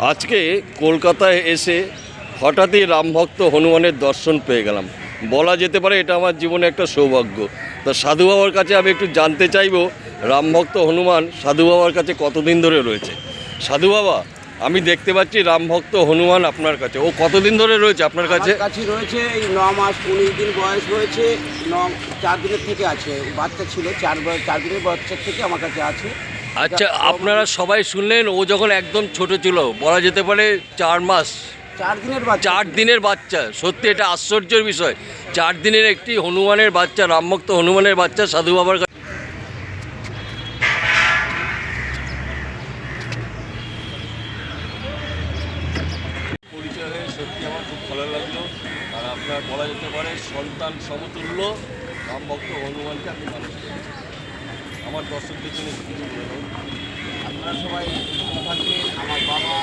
আজকে কলকাতায় এসে হঠাৎই রামভক্ত হনুমানের দর্শন পেয়ে গেলাম। বলা যেতে পারে এটা আমার জীবনে একটা সৌভাগ্য। তা সাধু বাবার কাছে আমি একটু জানতে চাইব, রামভক্ত হনুমান সাধু বাবার কাছে কতদিন ধরে রয়েছে? সাধু বাবা, আমি দেখতে পাচ্ছি রামভক্ত হনুমান আপনার কাছে। ও কতদিন ধরে রয়েছে আপনার কাছে? কাছে রয়েছে এই ন মাস উনিশ দিন বয়স রয়েছে, ন, চার দিনের থেকে আছে। বাচ্চা ছিল, চার চার দিনের বাচ্চার থেকে আমার কাছে আছে। আচ্ছা আপনারা সবাই শুনলেন ও যখন একদম ছোট ছিল বলা যেতে পারে চার মাস। চার দিনের বাচ্চা চার দিনের বাচ্চা সত্যি এটা আশ্চর্যের বিষয়। চার দিনের একটি হনুমানের বাচ্চা রামভক্ত হনুমানের বাচ্চা সাধু বাবার কাছে। পরিচয় হয়ে সত্যি আমার খুব ভালো লাগল। আর আপনার বলা যেতে পারে সন্তান সমতুল্য রামভক্ত হনুমানকে করেছেন আমার দর্শকদের জন্য কিছু আপনারা সবাই থাকবেন আমার বাবা